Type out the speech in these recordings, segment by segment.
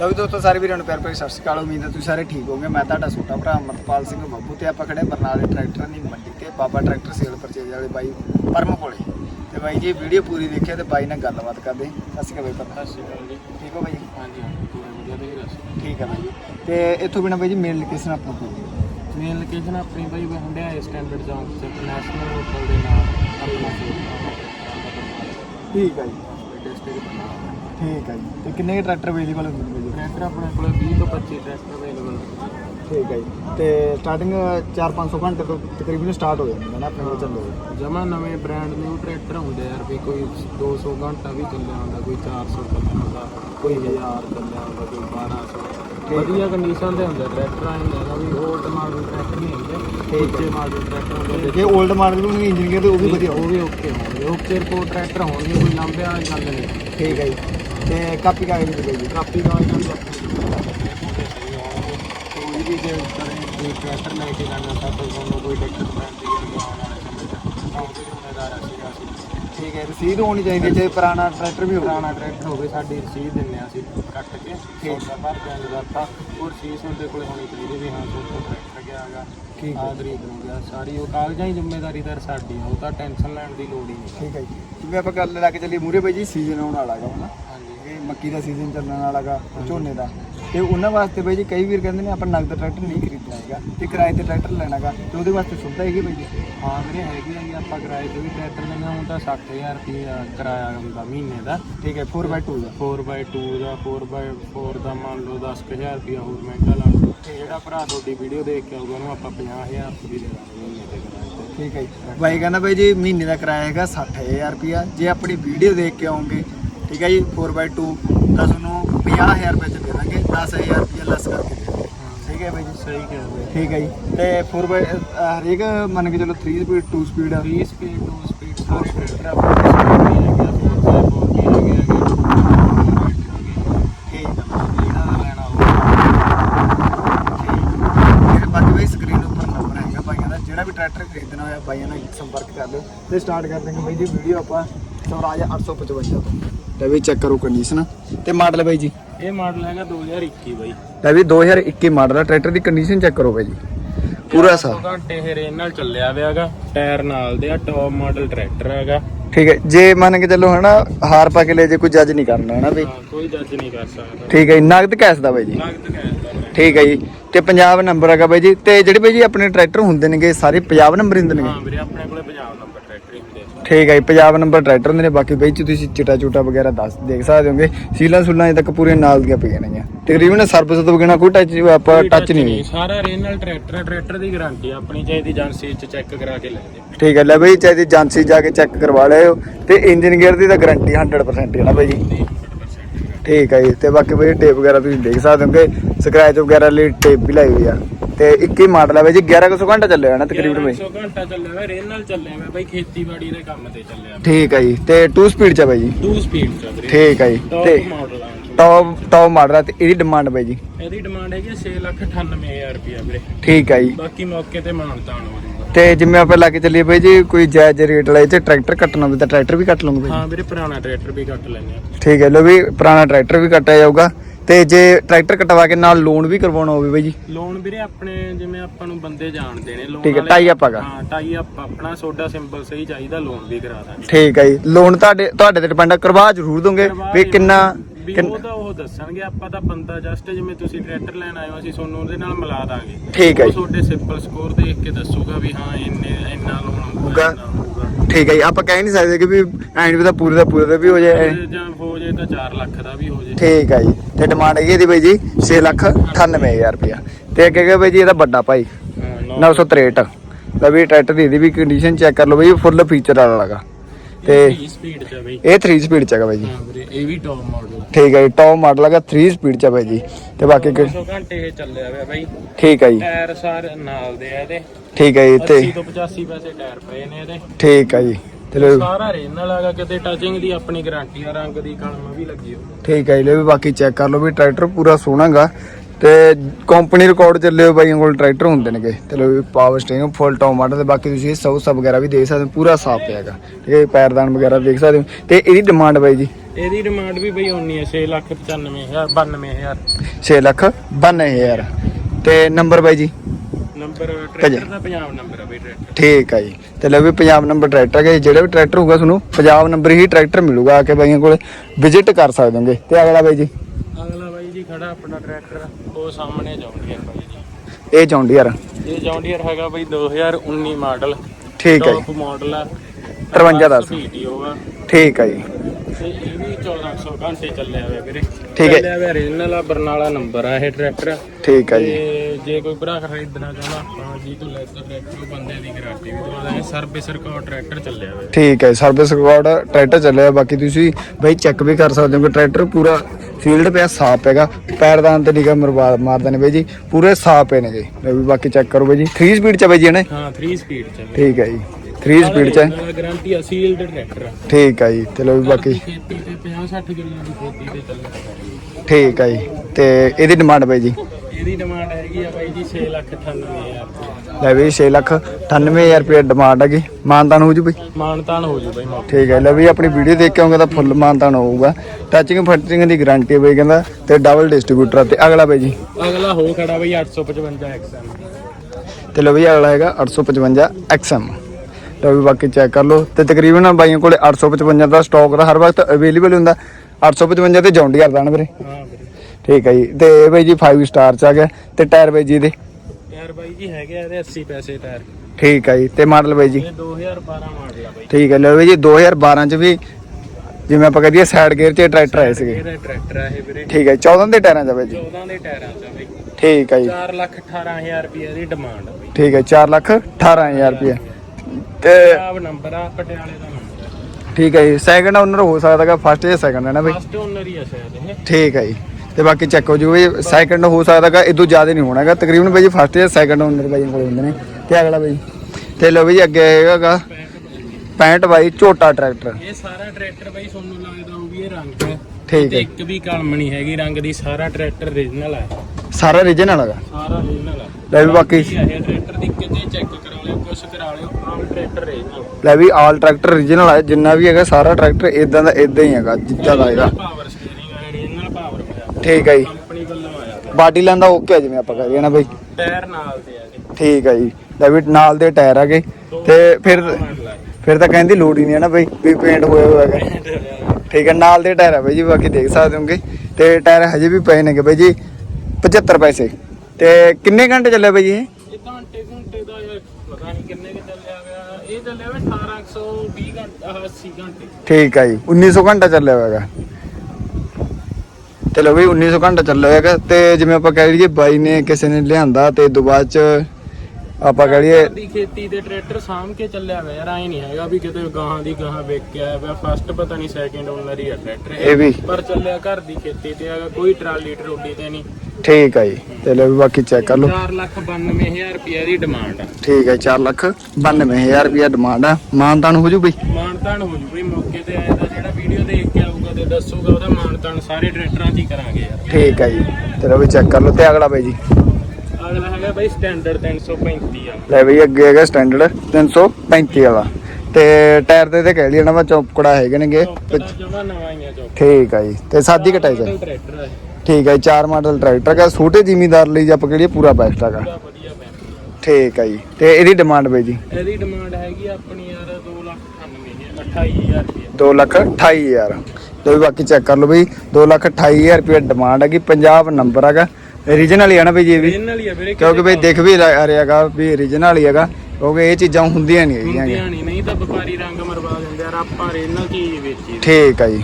ਲਓ ਦੋਸਤੋ ਸਾਰੇ ਵੀਰਾਂ ਨੂੰ ਪਿਆਰ ਭਰੀ ਸਤਿ ਸ਼੍ਰੀ ਅਕਾਲ। ਉਮੀਦ ਹੈ ਤੁਸੀਂ ਸਾਰੇ ਠੀਕ ਹੋਵੋਗੇ। ਮੈਂ ਤੁਹਾਡਾ ਛੋਟਾ ਭਰਾ ਅਮਰਪਾਲ ਸਿੰਘ ਬੱਬੂ ਤੇ ਆਪਾਂ ਖੜੇ ਬਰਨਾਲੇ ਟਰੈਕਟਰਾਂ ਦੀ ਮੰਡੀ ਤੇ। ਬਾਬਾ ਟਰੈਕਟਰ ਸੇਲ ਪਰਚੇਜ ਵਾਲੇ ਬਾਈ ਪਰਮ ਕੋਲੇ ਤੇ ਬਾਈ ਜੀ ਵੀਡੀਓ ਪੂਰੀ ਦੇਖਿਆ ਤੇ ਬਾਈ ਨਾਲ ਗੱਲਬਾਤ ਕਰਦੇ ਸਤਿ ਸ਼੍ਰੀ ਅਕਾਲ ਬਾਈ ਸਤਿ ਸ਼੍ਰੀ ਅਕਾਲ ਜੀ। ਠੀਕ ਹੋ ਬਾਈ ਹਾਂਜੀ ਹਾਂਜੀ ਪੂਰਾ ਵਧੀਆ ਤੇ ਰਸ ਠੀਕ ਹੈ ਬਾਈ ਜੀ। ਤੇ ਇੱਥੋਂ ਬਿਨਾ ਬਾਈ ਜੀ ਮੇਨ ਲੋਕੇਸ਼ਨ ਆਪਣਾ ਕੋਈ ਮੇਨ ਲੋਕੇਸ਼ਨ ਆਪਣੀ ਬਾਈ ਹੁੰਡਿਆ ਸਟੈਂਡਰਡ ਚੌਂਕ ਚ ਨੈਸ਼ਨਲ ਹੋਟਲ ਦੇ ਨਾਲ ਆਪਣਾ ਠੀਕ ਹੈ ਜੀ। ਡਿਸਟ੍ਰਿਕਟ ਠੀਕ ਹੈ ਜੀ। ਤੇ ਕਿੰਨੇ ਟਰੈਕਟਰ ਅਵੇਲੇਬਲ ਹੁੰਦੇ ਨੇ ਜੀ? ਟਰੈਕਟਰ ਆਪਣੇ ਕੋਲ 20 ਤੋਂ 25 ਟਰੈਕਟਰ ਅਵੇਲੇਬਲ ਠੀਕ ਹੈ ਜੀ। ਤੇ ਸਟਾਰਟਿੰਗ 4-500 ਘੰਟੇ ਤੋਂ ਤਕਰੀਬਨ ਸਟਾਰਟ ਹੋ ਜਾਂਦੀ ਨਾ ਆਪਣੇ ਕੋਲ ਚੱਲੋ ਜਮਾ ਨਵੇਂ ਬ੍ਰਾਂਡ ਨਿਊ ਟਰੈਕਟਰ ਹੁੰਦੇ ਯਾਰ ਵੀ ਕੋਈ 200 ਘੰਟਾ ਵੀ ਚੱਲਿਆ ਹੁੰਦਾ ਕੋਈ 400 ਚੱਲਿਆ ਹੁੰਦਾ ਕੋਈ 1000 ਚੱਲਿਆ ਹੁੰਦਾ ਕੋਈ 1200 ਵਧੀਆ ਕੰਡੀਸ਼ਨ ਦੇ ਹੁੰਦੇ ਟਰੈਕਟਰ ਆਏ ਹੁੰਦਾ ਵੀ 올ਡ ਮਾਡਲ ਟਰੈਕਟਰ ਨਹੀਂ ਹੁੰਦੇ ਉੱਚੇ ਮਾਡਲ ਟਰੈਕਟਰ ਹੁੰਦੇ ਜੇ 올ਡ ਮਾਡਲ ਹੋਣਗੇ ਇੰਜਨ ਗੇਅਰ ਤੇ ਉਹ ਵੀ ਵਧੀਆ ਉਹ ਵੀ ਓਕੇ ਹੋਣਗੇ ਓਕੇ ਰਿਪੋਰਟ ਟਰੈਕਟਰ ਹੋਣਗੇ ਕੋਈ ਲੰਬੇ ਵਾਲੀ ਗੱਲ ਨਹੀਂ। ਠੀਕ ਹੈ ਜੀ। ਤੇ ਕਾਪੀ ਕਾਗਜ਼ ਵੀ ਬਾਈ ਜੀ। ਕਾਪੀ ਕਾਗਜ਼ਾਂ ਦੀ ਆਪਣੀ ਕੋਈ ਵੀ ਜੇ ਕੋਈ ਟਰੈਕਟਰ ਲੈ ਕੇ ਜਾਣਾ ਤਾਂ ਤੁਹਾਨੂੰ ਕੋਈ ਦਿੱਕਤ ਪੈਂਦੀ ਹੈ ਆਉਣ ਵਾਲੇ ਸਮੇਂ ਤਾਂ ਜ਼ਿੰਮੇਦਾਰ ਅਸੀਂ ਅਸੀਂ ਠੀਕ ਹੈ ਰਸੀਦ ਹੋਣੀ ਚਾਹੀਦੀ ਹੈ ਜੇ ਪੁਰਾਣਾ ਟਰੈਕਟਰ ਵੀ ਹੋਵੇ ਪੁਰਾਣਾ ਟਰੈਕਟਰ ਹੋਵੇ ਸਾਡੀ ਰਸੀਦ ਦਿੰਨੇ ਆ ਅਸੀਂ ਕੱਟ ਕੇ ਸੌਦਾ ਭਰ ਕੇ ਦਿੱਤਾ ਉਹ ਰਸੀਦ ਉਹਦੇ ਕੋਲੇ ਹੋਣੀ ਚਾਹੀਦੀ ਵੀ ਹਾਂ ਤੁਹਾਡਾ ਟਰੈਕਟਰ ਗਿਆ ਹੈਗਾ ਠੀਕ ਆਹ ਤਰੀਕ ਨੂੰ ਗਿਆ ਸਾਰੀ ਉਹ ਕਾਗਜ਼ਾਂ ਦੀ ਜ਼ਿੰਮੇਦਾਰੀ ਤਾਂ ਸਾਡੀ ਆ ਉਹ ਤਾਂ ਟੈਨਸ਼ਨ ਲੈਣ ਦੀ ਲੋੜ ਹੀ ਨਹੀਂ। ਠੀਕ ਹੈ ਜੀ। ਜਿਵੇਂ ਆਪਾਂ ਗੱਲ ਲਾ ਕੇ ਚੱਲੀਏ ਮੂਰੇ ਬਾਈ ਜੀ ਸੀਜ਼ਨ ਆਉਣ ਵਾਲਾ ਗਾ ਹਨਾ? ਹਾਂਜੀ। ਇਹ ਮੱਕੀ ਦਾ ਸੀਜ਼ਨ ਚੱਲਣ ਵਾਲਾ ਗਾ ਝੋਨੇ ਦਾ। ਤੇ ਉਹਨਾਂ ਵਾਸਤੇ ਬਾਈ ਜੀ ਕਈ ਵੀਰ ਕਹਿੰਦੇ ਨੇ ਆਪਾਂ ਨਗਦ ਟਰੈਕਟਰ ਨਹੀਂ ਖਰੀਦਣਾ ਹੈਗਾ ਤੇ ਕਿਰਾਏ ਤੇ ਟਰੈਕਟਰ ਲੈਣਾਗਾ ਤੇ ਉਹਦੇ ਵਾਸਤੇ ਸੁਵਿਧਾ ਹੈਗੀ ਬਾਈ ਜੀ? ਹਾਂ ਵੀਰੇ ਹੈਗੀ ਆ ਜੀ ਆਪਾਂ ਕਿਰਾਏ ਤੇ ਵੀ ਟਰੈਕਟਰ ਲੈਣਾ ਹੁਣ ਤਾਂ 60000 ਰੁਪਏ ਕਿਰਾਇਆ ਹੁੰਦਾ ਮਹੀਨੇ ਦਾ। ਠੀਕ ਹੈ 4x2 ਦਾ। 4x2 ਦਾ 4x4 ਦਾ ਮੰਨ ਲਓ 10000 ਰੁਪਏ ਹੋਰ ਮਹਿੰਗਾ ਲਾ ਲਓ। ਤੇ ਜਿਹੜਾ ਭਰਾ ਤੁਹਾਡੀ ਵੀਡੀਓ ਦੇਖ ਕੇ ਆਊਗਾ ਉਹਨੂੰ ਆਪਾਂ 50000 ਰੁਪਏ ਦੇ ਦਾਂਗੇ ਮਹੀਨੇ ਦੇ ਕਿਰਾਏ ਤੇ। ਠੀਕ ਹੈ ਜੀ। ਬਾਈ ਕਹਿੰਦਾ ਬਾਈ ਜੀ ਮਹੀਨੇ ਦਾ ਕਿਰਾਇਆ ਹੈਗਾ 60000 ਰੁਪਿਆ ਜੇ ਆਪਣੀ ਵੀਡੀਓ ਦੇਖ ਕੇ ਆਉਂਗੇ ਠੀਕ ਹੈ ਜੀ 4x2 ਤਾਂ ਤੁਹਾਨੂੰ 50000 ਰੁਪਏ ਚ ਦੇ ਦਾਂਗੇ 10000 ਰੁਪਏ ਲੈਸ ਕਰਕੇ ਦੇ ਦਾਂਗੇ। ਠੀਕ ਹੈ ਬਾਈ ਜੀ? ਸਹੀ ਕਹਿ ਰਹੇ ਠੀਕ ਹੈ ਜੀ। ਤੇ 4x ਹਰੇਕ ਮੰਨ ਕੇ ਚਲੋ 3 ਸਪੀਡ 2 ਸਪੀਡ 3 ਸਪੀਡ 2 ਸਪੀਡ ਸਾਰੇ ਟਰੈਕਟਰ ਆਪਣੇ ਕੋਲ ਹੈਗੇ ਆ ਫੋਰ ਬਾਈ ਫੋਰ ਵੀ ਹੈਗੇ ਹੈਗੇ ਠੀਕ ਹੈ ਜਿਹੜਾ ਲੈਣਾ ਠੀਕ ਬਾਕੀ ਬਾਈ ਸਕਰੀਨ ਉੱਪਰ ਨੰਬਰ ਹੈਗਾ ਬਾਈਆਂ ਦਾ। ਜਿਹੜਾ ਵੀ ਟਰੈਕਟਰ ਖਰੀਦਣਾ ਹੋਇਆ ਬਾਈਆਂ ਨਾਲ ਸੰਪਰਕ ਕਰ ਲਿਓ। ਤੇ ਸਟਾਰਟ ਕਰ ਦਾਂਗੇ ਬਾਈ ਜੀ ਵੀਡੀਓ ਆਪਾਂ ਸਵਰਾਜ 855 ਤੋਂ। ਵੀ ਚੈੱਕ ਕਰੋ ਕੰਡੀਸ਼ਨ ਤੇ ਮਾਡਲ ਬਾਈ ਜੀ? ਇਹ ਮਾਡਲ ਹੈਗਾ 2021 ਬਾਈ। ਲੈ ਵੀ 2021 ਮਾਡਲ ਆ ਟਰੈਕਟਰ ਦੀ ਕੰਡੀਸ਼ਨ ਚੈੱਕ ਕਰੋ ਬਾਈ ਜੀ। ਪੂਰਾ ਸਾ ਘੰਟੇ ਇਹ ਰੇਨ ਨਾਲ ਚੱਲਿਆ ਵਿਆਗਾ ਟਾਇਰ ਨਾਲ ਦੇ ਆ ਟੌਪ ਮਾਡਲ ਟਰੈਕਟਰ ਹੈਗਾ। ਠੀਕ ਹੈ ਜੇ ਮੰਨ ਕੇ ਚੱਲੋ ਹਨਾ ਹਾਰ ਪਾ ਕੇ ਲੈ ਜੇ ਕੋਈ ਜੱਜ ਨਹੀਂ ਕਰਨਾ ਹਨਾ ਬਈ। ਕੋਈ ਜੱਜ ਨਹੀਂ ਕਰ ਸਕਦਾ। ਠੀਕ ਹੈ ਨਗਦ ਕੈਸ਼ ਦਾ ਬਾਈ ਜੀ। ਨਗਦ ਕਹਿੰਦਾ ਠੀਕ ਹੈ ਜੀ। ਤੇ ਪੰਜਾਬ ਨੰਬਰ ਹੈਗਾ ਬਾਈ ਜੀ। ਤੇ ਜਿਹੜੇ ਬਾਈ ਜੀ ਆਪਣੇ ਟਰੈਕਟਰ ਹੁੰਦੇ ਨੇਗੇ ਸਾਰੇ ਪੰਜਾਬ ਨੰਬਰ ਹੁੰਦੇ ਨੇਗੇ? ਹਾਂ ਵੀਰੇ ਆਪਣੇ ਕੋਲੇ ਪੰਜਾਬ ਨੰਬਰ ਟਰੈਕਟਰ ਹੀ ਹੁੰਦੇ ਆ ਠੀਕ ਹੈ ਜੀ ਪੰਜਾਬ ਨੰਬਰ ਟਰੈਕਟਰ ਹੁੰਦੇ ਨੇ। ਬਾਕੀ ਬਾਈ ਜੀ ਤੁਸੀਂ ਚਿੱਟਾ ਚੂਟਾ ਵਗੈਰਾ ਦੱਸ ਦੇਖ ਸਕਦੇ ਹੋਗੇ। ਸੀਲਾਂ ਸੁਲਾਂ ਅਜੇ ਤੱਕ ਪੂਰੇ ਨਾਲ ਦੀਆਂ ਪਈਆਂ ਨੇਗੀਆਂ। ਤਕਰੀਬਨ ਸਰਵਿਸ ਤੋਂ ਬਿਨਾਂ ਕੋਈ ਟੱਚ ਆਪਾਂ ਕੋਈ ਟੱਚ ਨਹੀਂ ਸਾਰਾ ਰੇਨ ਨਾਲ ਟਰੈਕਟਰ ਹੈ ਟਰੈਕਟਰ ਦੀ ਗਾਰੰਟੀ ਆਪਣੀ ਚਾਹੀਦੀ ਏਜੰਸੀ ਚ ਚੈੱਕ ਕਰਾ ਕੇ ਲੈ ਜੇ ਠੀਕ ਹੈ ਲੈ ਬਾਈ ਚਾਹੇ ਏਜੰਸੀ ਜਾ ਕੇ ਚੈੱਕ ਕਰਵਾ ਲਿਓ। ਤੇ ਇੰਜਨ ਗੇਅਰ ਦੀ ਤਾਂ ਗਾਰੰਟੀ 100% ਹੈ ਨਾ ਬਾਈ ਜੀ। ਠੀਕ ਹੈ ਜੀ ਤੇ ਬਾਕੀ ਬਈ ਟੇਪ ਵਗੈਰਾ ਤੁਸੀਂ ਦੇਖ ਸਕਦੇ ਹੋਗੇ। ਸਕ੍ਰੈਚ ਵਗੈਰਾ ਲਈ ਟੇਪ ਵੀ ਲਾਈ ਹੋਈ ਆ। ਤੇ 21 ਮਾਡਲ ਆ ਬਾਈ ਜੀ 1100 ਘੰਟਾ ਚੱਲਿਆ ਹੋਣਾ ਤਕਰੀਬਨ ਬਾਈ। 100 ਘੰਟਾ ਚੱਲਿਆ ਹੋਇਆ ਰੇਨ ਨਾਲ ਚੱਲਿਆ ਹੋਇਆ ਬਾਈ ਖੇਤੀਬਾੜੀ ਦੇ ਕੰਮ ਤੇ ਚੱਲਿਆ। ਠੀਕ ਹੈ ਜੀ ਤੇ 2 ਸਪੀਡ ਚ ਆ ਬਾਈ ਜੀ। ਟੂ ਸਪੀਡ ਚ ਆ ਠੀਕ ਹੈ ਜੀ ਤੇ ਆ ਟੌਪ ਟੌਪ ਮਾਡਲ ਆ ਤੇ ਇਹਦੀ ਡਿਮਾਂਡ ਬਾਈ ਜੀ। ਇਹਦੀ ਡਿਮਾਂਡ ਹੈਗੀ 698000 ਰੁਪਿਆ ਵੀਰੇ। ਠੀਕ ਹੈ ਜੀ। ਬਾਕੀ ਮੌਕੇ ਤੇ ਮਾਨਤਾਨ ਹੋ ਜਾਊਗਾ। ਤੇ ਜਿਵੇਂ ਆਪਾਂ ਲਾ ਕੇ ਚੱਲੀਏ ਬਾਈ ਜੀ ਕੋਈ ਜਾਇਜ਼ ਰੇਟ ਵਾਲੇ ਤੇ ਟਰੈਕਟਰ ਕੱਟਣਾ ਹੋਵੇ ਤਾਂ ਟਰੈਕਟਰ ਵੀ ਕੱਟ ਲਵਾਂਗੇ ਹਾਂ ਵੀਰੇ ਪੁਰਾਣਾ ਟਰੈਕਟਰ ਵੀ ਕੱਟ ਲੈਣੇ ਆ। ਠੀਕ ਹੈ ਲੋ ਵੀ ਪੁਰਾਣਾ ਟਰੈਕਟਰ ਵੀ ਕੱਟਿਆ ਜਾਊਗਾ। ਤੇ ਜੇ ਟਰੈਕਟਰ ਕਟਵਾ ਕੇ ਨਾਲ ਲੋਨ ਵੀ ਕਰਵਾਉਣਾ ਹੋਵੇ ਬਾਈ ਜੀ? ਲੋਨ ਵੀਰੇ ਆਪਣੇ ਜਿਵੇਂ ਆਪਾਂ ਨੂੰ ਬੰਦੇ ਜਾਣਦੇ ਨੇ ਲੋਨ ਠੀਕ ਹੈ, tie up ਹੈਗਾ। ਹਾਂ ਟਾਈ ਅਪ ਆਪਣਾ ਸੋਡਾ ਸਿੰਬਲ ਸਹੀ ਚਾਹੀਦਾ ਲੋਨ ਵੀ ਕਰਾ ਦਾਂਗੇ। ਠੀਕ ਹੈ ਜੀ। ਲੋਨ ਤੁਹਾਡੇ ਤੁਹਾਡੇ ਤੇ ਡਿਪੈਂਡ ਕਰਵਾ ਜ਼ਰੂਰ ਦੋਗੇ ਵੀ ਕਿੰਨਾ ਵੀ ਉਹ ਤਾਂ ਉਹ ਦੱਸਣਗੇ ਆਪਾਂ ਤਾਂ ਬੰਦਾ ਜਸਟ ਜਿਵੇਂ ਤੁਸੀਂ ਟਰੈਕਟਰ ਲੈਣ ਆਏ ਹੋ ਅਸੀਂ ਤੁਹਾਨੂੰ ਉਹਦੇ ਨਾਲ ਮਿਲਾ ਦਾਂਗੇ। ਠੀਕ ਹੈ ਜੀ। ਤੁਹਾਡੇ ਸਿੰਪਲ ਸਕੋਰ ਦੇਖ ਕੇ ਦੱਸੂਗਾ ਵੀ ਹਾਂ ਇੰਨੇ ਇੰਨਾ ਲੋਨ ਹੋਊਗਾ। ਠੀਕ ਹੈ ਜੀ। ਆਪਾਂ ਕਹਿ ਨਹੀਂ ਸਕਦੇ ਕਿ ਵੀ ਐਂਡ ਵੀ ਤਾਂ ਪੂਰੇ ਦਾ ਪੂਰੇ ਦਾ ਵੀ ਹੋ ਜਾਏ। ਤੇ ਜਾਂ ਹੋ ਜੇ ਤਾਂ 4 ਲੱਖ ਦਾ ਵੀ ਹੋ ਜੇ ਠੀਕ ਹੈ ਜੀ। ਤੇ ਡਿਮਾਂਡ ਹੈਗੀ ਇਹਦੀ ਬਾਈ ਜੀ 6 ਲੱਖ 98000 ਰੁਪਇਆ। ਤੇ ਅੱਗੇ ਅੱਗੇ ਬਾਈ ਜੀ ਇਹਦਾ ਵੱਡਾ ਭਾਈ ਹਾਂ, ਨੌ- 963 ਲੈ ਵੀ ਟਰੈਕਟਰ ਦੀ ਇਹਦੀ ਵੀ ਕੰਡੀਸ਼ਨ ਚੈੱਕ ਕਰ ਲਓ ਬਾਈ ਫੁੱਲ ਫੀਚਰ ਵਾਲਾ ਲਗਾ ਤੇ ਸਪੀਡ ਚ ਆ ਬਈ। ਇਹ 3 ਸਪੀਡ ਚ ਹੈਗਾ ਬਾਈ ਜੀ। ਹਾਂ ਵੀਰੇ ਇਹ ਵੀ ਟੌਪ ਮਾਡਲ ਠੀਕ ਹੈ ਜੀ ਟੌਪ ਮਾਡਲ ਹੈਗਾ 3 ਸਪੀਡ ਚ ਹੈ ਬਾਈ ਜੀ। ਤੇ ਬਾਕੀ ਕਿ- 200 ਘੰਟੇ ਇਹ ਚੱਲਿਆ ਹੋਇਆ ਬਾਈ। ਠੀਕ ਹੈ ਜੀ। ਟਾਇਰ ਸਾਰੇ ਨਾਲ ਦੇ ਆ ਇਹਦੇ। ਠੀਕ ਹੈ ਜੀ 80 ਤੇ ਤੋਂ 85 ਪੈਸੇ ਟਾਇਰ ਪਏ ਨੇ ਇਹਦੇ। ਠੀਕ ਹੈ ਜੀ ਚਲੋ ਸਾਰਾ ਰੇਨਲ ਹੈਗਾ ਕਿਤੇ ਟਚਿੰਗ ਦੀ ਆਪਣੀ ਗਾਰੰਟੀ ਆ ਰੰਗ ਦੀ ਕਲਮ ਵੀ ਲੱਗੀ ਹੋ ਠੀਕ ਹੈ ਜੀ ਲੈ ਵੀ ਬਾਕੀ ਚੈੱਕ ਕਰ ਲਓ ਵੀ ਟਰੈਕਟਰ ਪੂਰਾ ਸੋਹਣਾਗਾ ਤੇ ਕੰਪਨੀ ਰਿਕਾਰਡ ਚੱਲੇ ਹੋਏ ਬਾਈਆਂ ਕੋਲ ਟਰੈਕਟਰ ਹੁੰਦੇ ਨੇਗੇ। ਤੇ low power steering full top model ਤੇ ਬਾਕੀ ਤੁਸੀਂ ਸੌ ਸਬ ਵਗੈਰਾ ਵੀ ਦੇਖ ਸਕਦੇ ਹੋ ਪੂਰਾ ਸਾਫ਼ ਪਿਆਗਾ ਠੀਕ ਹੈ ਪੈਰਦਾਨ ਵਗੈਰਾ ਦੇਖ ਸਕਦੇ ਹੋ। ਤੇ ਇਹਦੀ ਡਿਮਾਂਡ ਬਾਈ ਜੀ? ਇਹਦੀ ਡਿਮਾਂਡ ਵੀ ਬਈ ਉਨੀ ਹੈ 6 ਲੱਖ 95000 92000 6 ਲੱਖ 92000 ਤੇ ਨੰਬਰ ਬਾਈ ਜੀ? ਨੰਬਰ ਟਰੈਕਟਰ ਦਾ ਪੰਜਾਬ ਨੰਬਰ ਹੈ ਬਈ ਟਰੈਕਟਰ ਠੀਕ ਹੈ ਜੀ। ਤੇ ਲਓ ਵੀ ਪੰਜਾਬ ਨੰਬਰ ਟਰੈਕਟਰ ਹੈ ਜਿਹੜਾ ਵੀ ਟਰੈਕਟਰ ਹੋਊਗਾ ਤੁਹਾਨੂੰ ਪੰਜਾਬ ਨੰਬਰ ਹੀ ਟਰੈਕਟਰ ਮਿਲੂਗਾ ਆ ਕੇ ਬਾਈਆਂ ਕੋਲ। ਵਿਜ਼ਿਟ ਕਰ ਸਕਦੇ ਹੋਗੇ। ਤੇ ਅਗਲਾ ਬਾਈ ਜੀ? ਜੀ ਖੜਾ ਆਪਣਾ ਟਰੈਕਟਰ ਉਹ ਸਾਹਮਣੇ ਜੌਂਡੀਅਰ ਬਾਈ ਜੀ। ਇਹ ਜੌਂਡੀਅਰ? ਇਹ ਜੌਂਡੀਅਰ ਹੈਗਾ ਬਈ 2019 ਮਾਡਲ। ਠੀਕ ਹੈ ਜੀ। ਟੌਪ ਮਾਡਲ ਆ 53 ਦੱਸ ਵੀਡੀਓ ਆ। ਠੀਕ ਹੈ ਜੀ। ਤੇ ਇਹ ਵੀ 1400 ਘੰਟੇ ਚੱਲਿਆ ਹੋਇਆ ਵੀਰੇ। ਠੀਕ ਹੈ। ਚੱਲਿਆ ਹੋਇਆ ਆ ਬਰਨਾਲਾ ਨੰਬਰ ਆ ਇਹ ਟਰੈਕਟਰ ਠੀਕ ਹੈ ਜੀ। ਤੇ ਜੇ ਕੋਈ ਭਰਾ ਖਰੀਦਣਾ ਚਾਹੁੰਦਾ ਆਪਾਂ ਜੀ ਤੋਂ ਲੈ ਤਾਂ ਟਰੈਕਟਰ ਬੰਦੇ ਦੀ ਗਾਰੰਟੀ ਵੀ ਦਵਾਉਂਦੇ ਸਰਵਿਸ ਰਿਕਾਰਡ ਟਰੈਕਟਰ ਚੱਲਿਆ ਹੋਇਆ। ਠੀਕ ਹੈ ਸਰਵਿਸ ਰਿਕਾਰਡ ਟਰੈਕਟਰ ਚੱਲਿਆ। ਬਾਕੀ ਤੁਸੀਂ ਬਈ ਚੈੱਕ ਵੀ ਕਰ ਸਕਦੇ ਹੋ ਕਿ ਟਰੈਕਟਰ ਪੂਰਾ ਫੀਲਡ ਪਿਆ ਸਾਫ਼ ਹੈਗਾ। ਪੈਰਦਾਨ ਤੇ ਨਿਗਾ ਮਰਵਾ ਮਾਰਦੇ ਨੇ ਬਈ ਜੀ। ਪੂਰੇ ਸਾਫ਼ ਨੇ ਜੀ। ਲੈ ਵੀ ਬਾਕੀ ਚੈੱਕ ਕਰੋ ਬਈ ਜੀ। 3 ਸਪੀਡ ਚ ਹੈ ਬਈ ਜੀ ਇਹਨੇ? ਹਾਂ 3 ਸਪੀਡ ਚ ਠੀਕ ਹੈ ਜੀ। 3 ਸਪੀਡ ਚ ਹੈ ਗਾਰੰਟੀ ਆ ਸੀਲਡ ਟਰੈਕਟਰ ਠੀਕ ਹੈ ਜੀ। ਤੇ ਲਓ ਵੀ ਬਾਕੀ। ਖੇਤੀ ਤੇ 50 60 ਕਿੱਲਿਆਂ ਦੀ ਖੇਤੀ ਤੇ ਚੱਲਿਆ ਠੀਕ ਹੈ ਜੀ। ਤੇ ਇਹਦੀ ਡਿਮਾਂਡ ਬਈ ਜੀ। ਇਹਦੀ ਡਿਮਾਂਡ ਹੈਗੀ ਆ ਬਾਈ ਜੀ 6 ਲੱਖ 98000 ਲੈ ਵੀ 6 ਲੱਖ 98000 ਰੁਪਏ ਡਿਮਾਂਡ ਹੈਗੀ ਮਾਨਤਾਨ ਹੋ ਜੂ ਬਈ? ਮਾਨਤਾਨ ਹੋ ਜੂ ਬਾਈ ਠੀਕ ਹੈ ਲੈ ਵੀ ਆਪਣੀ ਵੀਡੀਓ ਦੇਖ ਕੇ ਆਉਂਗੇ ਤਾਂ ਫੁੱਲ ਮਾਨਤਾਨ ਹੋਊਗਾ। ਟੱਚਿੰਗ ਫਟਿੰਗ ਦੀ ਗਾਰੰਟੀ ਹੈ ਬਈ ਕਹਿੰਦਾ ਤੇ ਡਬਲ ਡਿਸਟ੍ਰੀਬਿਊਟਰ ਤੇ ਅਗਲਾ ਬਈ ਜੀ। ਅਗਲਾ ਹੋ ਖੜਾ ਬਾਈ 855 XM ਤੇ ਲੋ ਵੀ ਅਗਲਾ ਹੈਗਾ 855 XM ਲੋ ਵੀ ਬਾਕੀ ਚੈੱਕ ਕਰ ਲਓ ਤੇ ਤਕਰੀਬਨ ਬਾਈਆਂ ਕੋਲੇ 855 ਦਾ ਸਟਾਕ ਦਾ ਹਰ ਵਕਤ ਅਵੇਲੇਬਲ ਹੁੰਦਾ। 855 ਤੇ ਜੌਂਡੀਅਰ ਦਾ ਨਾ ਵੀਰੇ। ਹਾਂ ਵੀਰੇ। ਠੀਕ ਹੈ ਜੀ ਤੇ ਇਹ ਬਾਈ ਜੀ 5 ਸਟਾਰ ਚ ਆ ਗਿਆ ਤੇ ਟਾਇਰ ਬਾਈ ਜੀ ਦੇ। ਯਾਰ ਬਾਈ ਜੀ ਹੈਗੇ ਆ ਇਹਦੇ 80 ਪੈਸੇ ਟਾਇਰ। ਠੀਕ ਹੈ ਜੀ ਤੇ ਮਾਡਲ ਬਾਈ ਜੀ? ਇਹ 2012 ਮਾਡਲ ਆ ਬਾਈ। ਠੀਕ ਹੈ ਲੋ ਵੀ ਜੀ 2012 ਚ ਵੀ ਜਿਵੇਂ ਆਪਾਂ ਕਹਦੇ ਸਾਈਡ ਗੇਅਰ 'ਚ ਟਰੈਕਟਰ ਆਏ ਸੀਗੇ। ਇਹਦਾ ਟਰੈਕਟਰ ਆ ਇਹ ਵੀਰੇ। ਠੀਕ ਹੈ 14 ਦੇ ਟਾਇਰਾਂ 'ਚ ਬਾਈ ਜੀ? 14 ਦੇ ਟਾਇਰਾਂ ਆ ਬਾਈ। ਠੀਕ ਹੈ ਜੀ। 4 ਲੱਖ 18000 ਰੁਪਏ ਦੀ ਡਿਮਾਂਡ ਆ ਬਾਈ। ਠੀਕ ਹੈ 4 ਲੱਖ 18000 ਰੁਪਏ ਤੇ ਆਹ ਨੰਬਰ ਆ ਪਟਿਆਲੇ ਦਾ ਨੰਬਰ ਠੀਕ ਹੈ ਜੀ ਸੈਕੰਡ ਓਨਰ ਹੋ ਸਕਦਾ ਹੈਗਾ ਫਸਟ ਜਾਂ ਸੈਕੰਡ ਹੈ ਨਾ ਬਾਈ? ਫਸਟ ਓਨਰ ਹੀ ਆ ਸ਼ਾਇਦ ਇਹ। ਠੀਕ ਹੈ ਜੀ। ਤੇ ਬਾਕੀ ਚੈੱਕ ਹੋ ਜੂਗਾ ਸੈਕੰਡ ਹੋ ਸਕਦਾਗਾ ਇਦੋਂ ਜ਼ਿਆਦਾ ਨਹੀਂ ਹੋਣਾਗਾ ਤਕਰੀਬਨ ਬਾਈ ਜੀ ਫਸਟ ਜਾਂ ਸੈਕੰਡ ਓਨਰ ਬਾਈ ਕੋਲ ਹੁੰਦੇ ਨੇ। ਤੇ ਅਗਲਾ ਬਾਈ ਤੇ ਲੋ ਵੀ ਅੱਗੇ ਹੈਗਾਗਾ 65 ਬਾਈ ਝੋਟਾ ਟਰੈਕਟਰ ਇਹ ਸਾਰਾ ਟਰੈਕਟਰ ਬਾਈ ਤੁਹਾਨੂੰ ਲੱਗਦਾ ਹੋਊ ਵੀ ਇਹ ਰੰਗ ਹੈ। ਠੀਕ ਹੈ। ਇੱਕ ਵੀ ਕਲਮ ਨਹੀਂ ਹੈਗੀ ਰੰਗ ਦੀ ਸਾਰਾ ਟਰੈਕਟਰ ਓਰੀਜਨਲ ਹੈ। ਸਾਰਾ ਰੀਜਨਲ ਹੈਗਾ? ਸਾਰਾ ਓਰੀਜਨਲ ਹੈ। ਲੈ ਵੀ ਬਾਕੀ ਇਹ ਟਰੈਕਟਰ ਦੀ ਕਿਤੇ ਚੈੱਕ ਕਰਾ ਲਿਓ ਕੁਛ ਕਰਾ ਲਿਓ ਆਮ ਟਰੈਕਟਰ ਓਰੀਜਨਲ ਲੈ ਵੀ ਆਲ ਟਰੈਕਟਰ ਰੀਜਨਲ ਹੈ ਜਿੰਨਾ ਵੀ ਹੈਗਾ ਸਾਰਾ ਟਰੈਕਟਰ ਇਦਾਂ ਦਾ ਇਦਾਂ ਹੀ ਹੈਗਾ ਜਿੱਦਾਂ ਦਾ ਹੈਗਾ ਪਾਵਰ ਸਟੀਅਰਿੰਗ ਹੈ ਓਰੀਜਨਲ ਪਾਵਰ ਪਿਆ ਠੀਕ ਹੈ ਜੀ। ਕੰਪਨੀ ਵੱਲੋਂ ਆਇਆ ਪਿਆ। ਬਾਡੀ ਲੈਣ ਦਾ ਓਕੇ ਜਿਵੇਂ ਆਪਾਂ ਕਰੀਏ ਨਾ ਬਾਈ। ਟਾਇਰ ਨਾਲ ਦੇ ਆ ਜੀ। ਠੀਕ ਹੈ ਜੀ। ਵੀ ਨਾਲ ਦੇ ਟਾਇਰ ਹੈਗੇ। ਤੇ ਫਿਰ ਫਿਰ ਤਾਂ ਕਹਿੰਦੀ ਲੋੜ ਹੀ ਨਹੀਂ ਹੈ ਨਾ ਬਾਈ ਵੀ ਪੇਂਟ ਹੋਇਆ ਹੋਇਆ ਹੈਗਾ। ਠੀਕ ਹੈ ਨਾਲ ਦੇ ਟਾਇਰ ਆ ਬਾਈ ਜੀ ਬਾਕੀ ਦੇਖ ਸਕਦੇ ਹੋਗੇ। ਤੇ ਟਾਇਰ ਹਜੇ ਵੀ ਪਏ ਨੇਗੇ ਬਾਈ ਜੀ 75 ਪੈਸੇ। ਤੇ ਕਿੰਨੇ ਘੰਟੇ ਚੱਲਿਆ ਬਾਈ ਇਹ? ਘੰਟੇ ਘੰਟੇ ਦਾ ਪਤਾ ਨਹੀਂ ਕਿੰਨੇ ਕਿ ਚੱਲਿਆ ਗਿਆ ਇਹ ਚੱਲਿਆ ਵਾ 1820 ਘੰਟੇ ਆਹ 80 ਘੰਟੇ। ਠੀਕ ਹੈ ਜੀ 1900 ਘੰਟਾ ਚੱਲਿਆ ਹੋਇਆਗਾ ਚਲੋ ਬਈ 1900 ਘੰਟਾ ਚੱਲਿਆ ਹੋਇਆਗਾ ਤੇ ਜਿਵੇਂ ਆਪਾਂ ਕਹਿ ਲਈਏ ਬਾਈ ਨੇ ਕਿਸੇ ਨੇ ਲਿਆਂਦਾ ਤੇ ਦੁਬਾਰਾ ਚ ਆਪਾਂ ਕਹਿ ਲਈਏ ਦੀ ਖੇਤੀ ਤੇ ਟਰੈਕਟਰ ਸਾਂਭ ਕੇ ਚੱਲਿਆ ਹੋਇਆ ਯਾਰ ਐ ਨਹੀਂ ਹੈਗਾ ਵੀ ਕਿਤੇ ਗਾਹਾਂ ਦੀ ਗਾਹਾਂ ਆਇਆ ਵਾ ਫਸਟ ਪਤਾ ਨਹੀਂ ਸੈਕਿੰਡ ਓਨਰ ਹੀ ਆ ਟਰੈਕਟਰ ਇਹ। ਵੀ। ਪਰ ਚੱਲਿਆ ਘਰ ਦੀ ਖੇਤੀ ਤੇ ਹੈਗਾ ਕੋਈ ਟਰਾਲੀ ਟਰੋਡੀ ਤੇ ਨਹੀਂ ਠੀਕ ਹੈ ਜੀ ਤੇ ਲਓ ਵੀ ਬਾਕੀ ਚੈੱਕ ਕਰ ਲਓ। 4 ਲੱਖ 92000 ਰੁਪਏ ਦੀ ਡਿਮਾਂਡ ਆ। ਠੀਕ ਹੈ 4 ਲੱਖ 92000 ਰੁਪਇਆ ਡਿਮਾਂਡ ਆ। ਮਾਨਤਾਨ ਹੋ ਜੂ ਬਈ? ਮਾਨਤਾਨ ਹੋ ਜੂ ਬਈ ਮੌਕੇ ਤੇ ਆਇਆ ਤਾਂ ਜਿਹੜਾ ਵੀਡੀਓ ਦੇਖ ਕੇ ਆਊਗਾ ਤੇ ਦੱਸੂਗਾ ਉਹਦਾ ਮਾਨਤਾਨ ਸਾਰੇ ਟਰੈਕਟਰਾਂ 'ਚ ਹੀ ਕਰਾਂਗੇ ਯਾਰ। ਠੀਕ ਹੈ ਜੀ ਤੇ ਲਓ ਵੀ ਚੈੱਕ ਕਰ ਲਓ ਤੇ ਅਗਲਾ ਬਾਈ ਜੀ। ਅਗਲਾ ਹੈਗਾ ਬਈ ਸਟੈਂਡਰਡ 335 ਆ ਲੈ ਬਈ ਅੱਗੇ ਹੈਗਾ ਸਟੈਂਡਰਡ 335 ਵਾਲਾ। ਤੇ ਟਾਇਰ ਤੇ ਤੇ ਕਹਿ ਲਈ ਨਾ ਵਾ ਚੌਕੜਾ ਹੈਗੇ ਨੇਗੇ। ਜਮਾ ਨਵਾਂ ਹੀ ਆ ਠੀਕ ਹੈ ਜੀ ਤੇ ਸਾਦੀ ਕਟਾਈ ਚ ਟਰੈਕਟਰ ਹੈ ਠੀਕ ਹੈ ਚਾਰ ਮਾਡਲ ਟਰੈਕਟਰ ਹੈਗਾ ਛੋਟੇ ਜ਼ਿਮੀਦਾਰ ਲਈ ਜੇ ਆਪਾਂ ਕਹੀਏ ਪੂਰਾ ਬੈਸਟ ਹੈਗਾ ਠੀਕ ਹੈ ਜੀ ਤੇ ਇਹਦੀ ਡਿਮਾਂਡ ਬਈ ਜੀ? ਇਹਦੀ ਡਿਮਾਂਡ ਹੈਗੀ ਆ ਆਪਣੀ ਯਾਰ 2 ਲੱਖ 28000 ਰੁਪਏ 2 ਲੱਖ 28000 ਤੇ ਵੀ ਬਾਕੀ ਚੈੱਕ ਕਰ ਲਓ ਬਈ 2 ਲੱਖ 28000 ਰੁਪਏ ਡਿਮਾਂਡ ਹੈਗੀ ਪੰਜਾਬ ਨੰਬਰ ਹੈਗਾ। ਰੀਜਨਲ ਹੀ ਆ ਨਾ ਬਈ ਜੀ ਵੀ? ਇਹਨਾਂ ਲਈ ਆ ਵੀਰੇ ਕਿਉਂਕਿ ਬਈ ਦਿਖ ਵੀ ਆ ਰਿਹਾ ਹੈਗਾ ਵੀ ਰੀਜਨਲ ਹੀ ਹੈਗਾ ਕਿਉਂਕਿ ਇਹ ਚੀਜ਼ਾਂ ਹੁੰਦੀਆਂ ਨਹੀਂ ਹੈਗੀਆਂ ਹੁੰਦੀਆਂ ਨਹੀਂ ਨਹੀਂ ਤਾਂ ਵਪਾਰੀ ਰੰਗ ਮਰਵਾ ਦਿੰਦੇ ਯਾਰ ਆਪਾਂ ਇਹਨਾਂ ਚੀਜ਼ ਵੇਚੀ ਠੀਕ ਹੈ ਜੀ।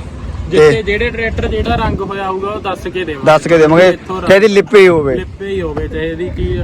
ਜਿੱਥੇ ਜਿਹੜੇ ਟਰੈਕਟਰ ਜਿਹੜਾ ਰੰਗ ਹੋਇਆ ਹੋਊਗਾ ਉਹ ਦੱਸ ਕੇ ਦੇਵਾਂਗੇ। ਦੱਸ ਕੇ ਦੇਵਾਂਗੇ ਇੱਥੋਂ ਰੰਗ ਕਿ ਇਹਦੀ ਲਿਪੀ ਹੋਵੇ। ਲਿਪੇ ਹੀ ਹੋਵੇ ਚਾਹੇ ਇਹਦੀ ਕੀ।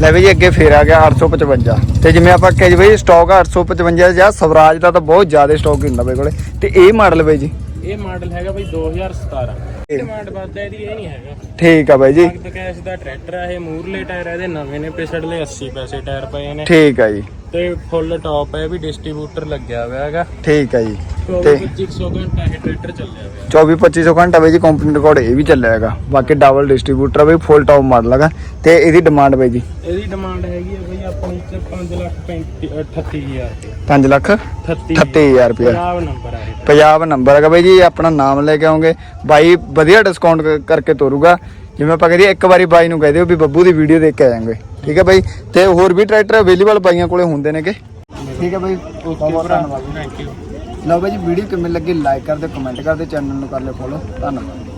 ਲੈ ਜੀ ਅੱਗੇ ਫੇਰ ਆ ਗਿਆ 855 ਤੇ ਜਿਵੇਂ ਆਪਾਂ ਕਹੇ ਬਈ ਸਟਾਕ 855 ਜਾਂ ਸਵਰਾਜ ਦਾ ਤਾਂ ਬਹੁਤ ਜ਼ਿਆਦਾ ਸਟਾਕ ਹੁੰਦਾ ਬਈ ਕੋਲੇ। ਤੇ ਇਹ ਮਾਡਲ ਬਈ ਜੀ ਇਹ ਮਾਡਲ ਹੈਗਾ ਬਈ 2017 ਡਿਮਾਂਡ ਵੱਧਦਾ ਇਹਦੀ ਇਹ ਨਹੀਂ ਹੈਗਾ। ਠੀਕ ਆ ਬਾਈ ਜੀ। ਕੈਸ਼ ਦਾ ਟਰੈਕਟਰ ਆ ਇਹ ਮੂਰਲੇ ਟਾਇਰ ਇਹਦੇ ਨਵੇਂ ਨੇ ਪਿਛੜਲੇ 80 ਪੈਸੇ ਟਾਇਰ ਪਏ ਨੇ। ਠੀਕ ਆ ਜੀ। ਤੇ ਫੁੱਲ ਟਾਪ ਹੈ ਵੀ ਡਿਸਟ੍ਰੀਬਿਊਟਰ ਲੱਗਿਆ ਹੋਇਆ ਹੈਗਾ। ਠੀਕ ਆ ਜੀ। ਤੇ 2500 ਘੰਟਾ ਇਹ ਟਰੈਕਟਰ ਚੱਲਿਆ ਹੋਇਆ। 24 2500 ਘੰਟਾ ਬਾਈ ਜੀ ਕੰਪਨੀ ਰਿਕਾਰਡ ਇਹ ਵੀ ਚੱਲਿਆ ਹੈਗਾ। ਬਾਕੀ ਡਬਲ ਡਿਸਟ੍ਰੀਬਿਊਟਰ ਬਈ ਫੁੱਲ ਟੌਪ ਮਾਡਲ ਹੈਗਾ। ਤੇ ਇਹਦੀ ਡਿਮਾਂਡ ਬਾਈ ਜੀ? ਇਹਦੀ ਡਿਮਾਂਡ ਹੈਗੀ ਹੈ ਬਈ ਆਪਣੀ ਚ 5 ਲੱਖ 38000 ਰੁਪਏ। 5 ਲੱਖ 38 38000 ਰੁਪਏ। ਪੰਜਾਬ ਨੰਬਰ ਆ ਇਹ। ਪੰਜਾਬ ਨੰਬਰ ਹੈਗਾ ਬਾਈ ਜੀ ਆਪਣਾ ਨਾਮ ਲੈ ਕੇ ਆਉਂਗੇ। ਬਾਈ ਵਧੀਆ ਡਿਸਕਾਊਂਟ ਕਰਕੇ ਤੋਰੂਗਾ। ਜਿਵੇਂ ਆਪਾਂ ਕਹਦੇ ਇੱਕ ਵਾਰੀ ਬਾਈ ਨੂੰ ਕਹਿ ਦਿਓ ਵੀ ਬੱਬੂ ਦੀ ਵੀਡੀਓ ਦੇਖ ਕੇ ਆਵਾਂਗੇ ਠੀਕ ਹੈ ਬਾਈ ਤੇ ਹੋਰ ਵੀ ਟਰੈਕਟਰ ਅਵੇਲੇਬਲ ਬਾਈਆਂ ਕੋਲੇ ਹੁੰਦੇ ਨੇਗੇ? ਠੀਕ ਹੈ ਬਾਈ ਓਕੇ ਭਰਾ ਥੈਂਕ ਯੂ ਲਓ ਬਾਈ ਜੀ ਵੀਡੀਓ ਕਿਵੇਂ ਲੱਗੀ ਲਾਈਕ ਕਰ ਦਿਓ ਕਮੈਂਟ ਕਰ ਦਿਓ ਚੈਨਲ ਨੂੰ ਕਰ ਲਿਓ ਫੋਲੋ ਧੰਨਵਾਦ।